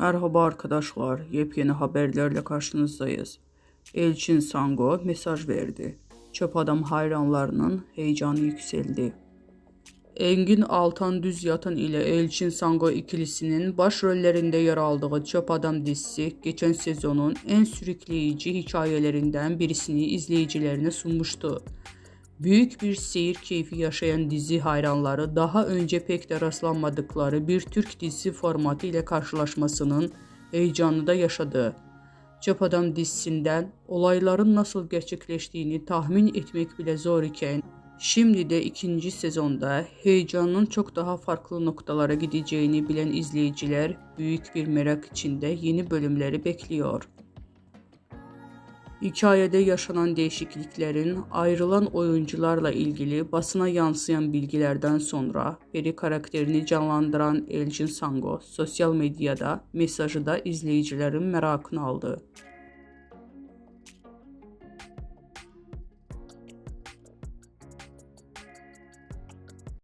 Merhaba arkadaşlar, yepyeni haberlerle karşınızdayız. Elçin Sango mesaj verdi. Çöp Adam hayranlarının heyecanı yükseldi. Engin Altan Düz Yatan ile Elçin Sango ikilisinin başrollerinde yer aldığı Çöp Adam dizisi geçen sezonun en sürükleyici hikayelerinden birisini izleyicilerine sunmuştu. Büyük bir seyir keyfi yaşayan dizi hayranları daha önce pek de rastlanmadıkları bir Türk dizisi formatı ile karşılaşmasının heyecanını da yaşadı. Çöp Adam dizisinden olayların nasıl gerçekleştiğini tahmin etmek bile zor iken şimdi de ikinci sezonda heyecanın çok daha farklı noktalara gideceğini bilen izleyiciler büyük bir merak içinde yeni bölümleri bekliyor. Hikayede yaşanan değişikliklerin ayrılan oyuncularla ilgili basına yansıyan bilgilerden sonra Peri karakterini canlandıran Elçin Sango sosyal medyada mesajı da izleyicilerin merakını aldı.